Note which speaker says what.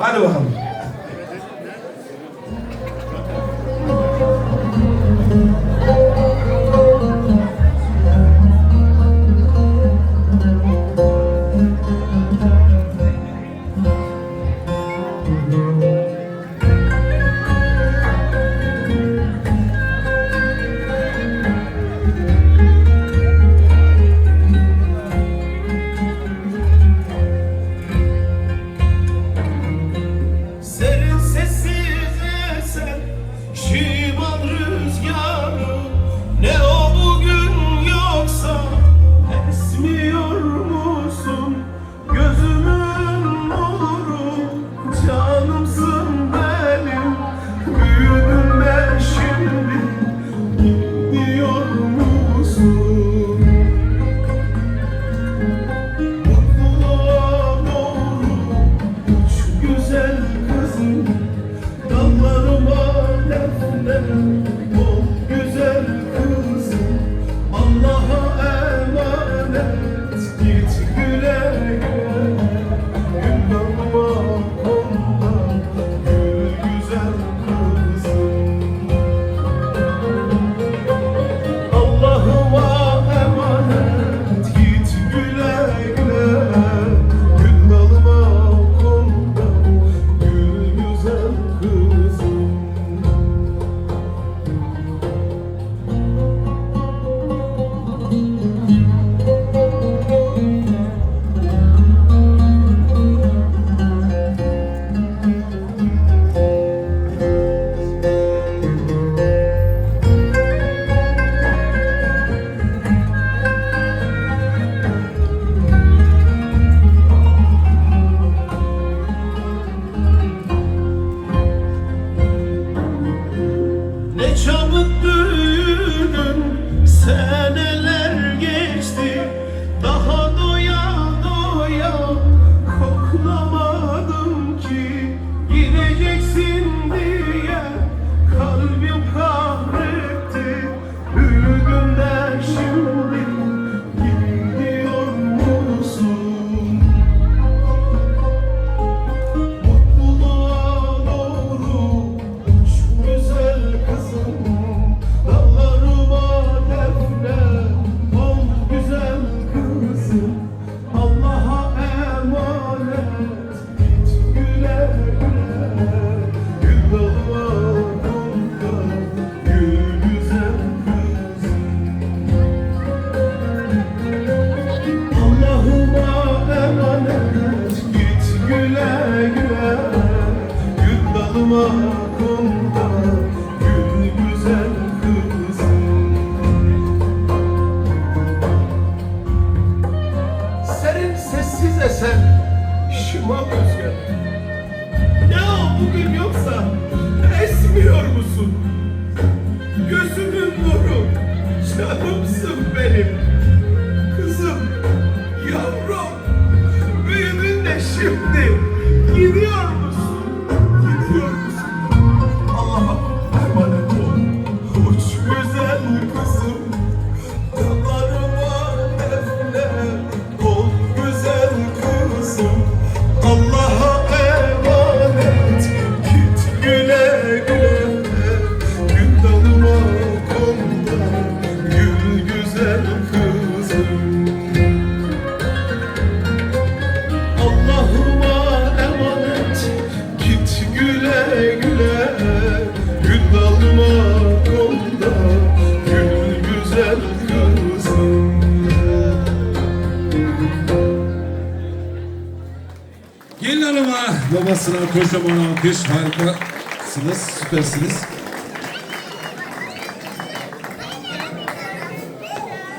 Speaker 1: هذا هو
Speaker 2: düşündüm seneler Dokunma
Speaker 1: Basın alkış, aman alkış. Harikasınız, süpersiniz.